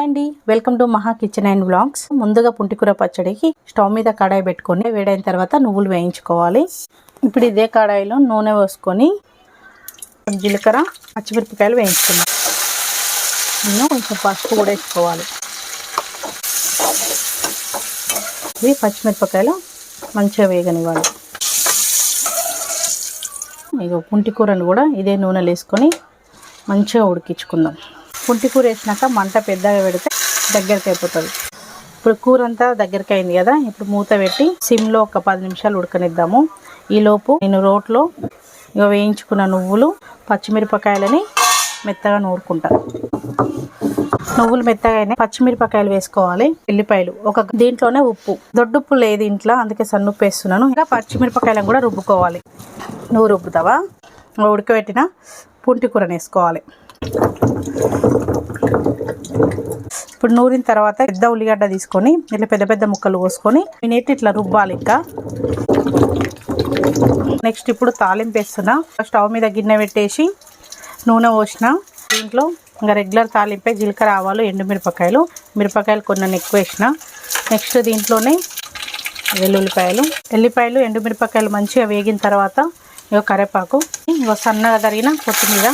అండి. Welcome to Maha kitchen and blogs ముందుగా పుంటికూర పచ్చడికి స్టవ్ మీద కడాయి పెట్టుకొని వేడైన తర్వాత నువ్వులు వేయించుకోవాలి. ఇప్పుడు ఇదే కడాయిలో నూనె పోసుకొని జీలకర్ర పచ్చిమిరపకాయలు వేయించుకున్నాం నేను కొంచెం పసుపు కూడా వేసుకోవాలి. ఇవి పచ్చిమిరపకాయలు మంచిగా వేగనివ్వాలి. ఇక పుంటికూరను కూడా ఇదే నూనెలు వేసుకొని మంచిగా ఉడికించుకుందాం. పుంటి కూర వేసినాక మంట పెద్దగా పెడితే దగ్గరికి అయిపోతుంది. ఇప్పుడు కూర అంతా దగ్గరికి అయింది కదా ఇప్పుడు మూత పెట్టి సిమ్లో ఒక పది నిమిషాలు ఉడకనిద్దాము. ఈలోపు నేను రోట్లో ఇక వేయించుకున్న నువ్వులు పచ్చిమిరపకాయలని మెత్తగా నూరుకుంటా. నువ్వులు మెత్తగా అయినాయి పచ్చిమిరపకాయలు వేసుకోవాలి ఎల్లిపాయలు ఒక దీంట్లోనే ఉప్పు. దొడ్డుప్పు లేదు ఇంట్లో అందుకే సన్నుప్పు వేస్తున్నాను. ఇంకా పచ్చిమిరపకాయలను కూడా రుబ్బుకోవాలి. నువ్వు రుబ్బుతావా? ఉడకబెట్టిన పుంటి కూరని వేసుకోవాలి. ఇప్పుడు నూరిన తర్వాత పెద్ద ఉల్లిగడ్డ తీసుకొని ఇట్లా పెద్ద పెద్ద ముక్కలు కోసుకొని నేనైతే ఇట్లా రుబ్బాలి ఇంకా. నెక్స్ట్ ఇప్పుడు తాలింపు వేస్తున్నా. స్టవ్ మీద గిన్నె పెట్టేసి నూనె పోసిన. దీంట్లో ఇంకా రెగ్యులర్ తాలింపే జీలకర్ర ఆవాలు ఎండుమిరపకాయలు మిరపకాయలు. కొన్ని ఎక్కువ వేసిన. నెక్స్ట్ దీంట్లోనే వెల్లుల్లిపాయలు. ఎల్లిపాయలు ఎండుమిరపకాయలు మంచిగా వేగిన తర్వాత ఇక కరివేపాకు. ఇక సన్నగా తరిగిన కొత్తిమీర.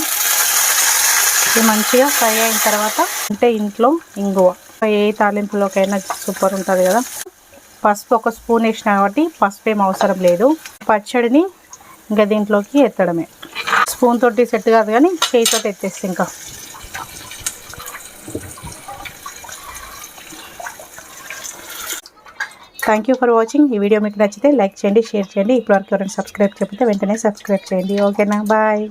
ఇది మంచిగా ఫ్రై అయిన తర్వాత అంటే ఇంట్లో ఇంగువ. ఏ తాలింపులోకైనా సూపర్ ఉంటుంది కదా. పసుపు ఒక స్పూన్ వేసిన కాబట్టి పసుపు ఏం అవసరం లేదు. పచ్చడిని ఇంకా దీంట్లోకి ఎత్తడమే. స్పూన్ తోటి సెట్ కాదు కానీ చేయితో ఎత్తేస్తే ఇంకా. థ్యాంక్ యూ ఫర్ వాచింగ్ ఈ వీడియో మీకు నచ్చితే లైక్ చేయండి షేర్ చేయండి. ఇప్పటివరకు ఎవరైనా సబ్స్క్రైబ్ చెప్తే వెంటనే సబ్స్క్రైబ్ చేయండి. ఓకేనా బాయ్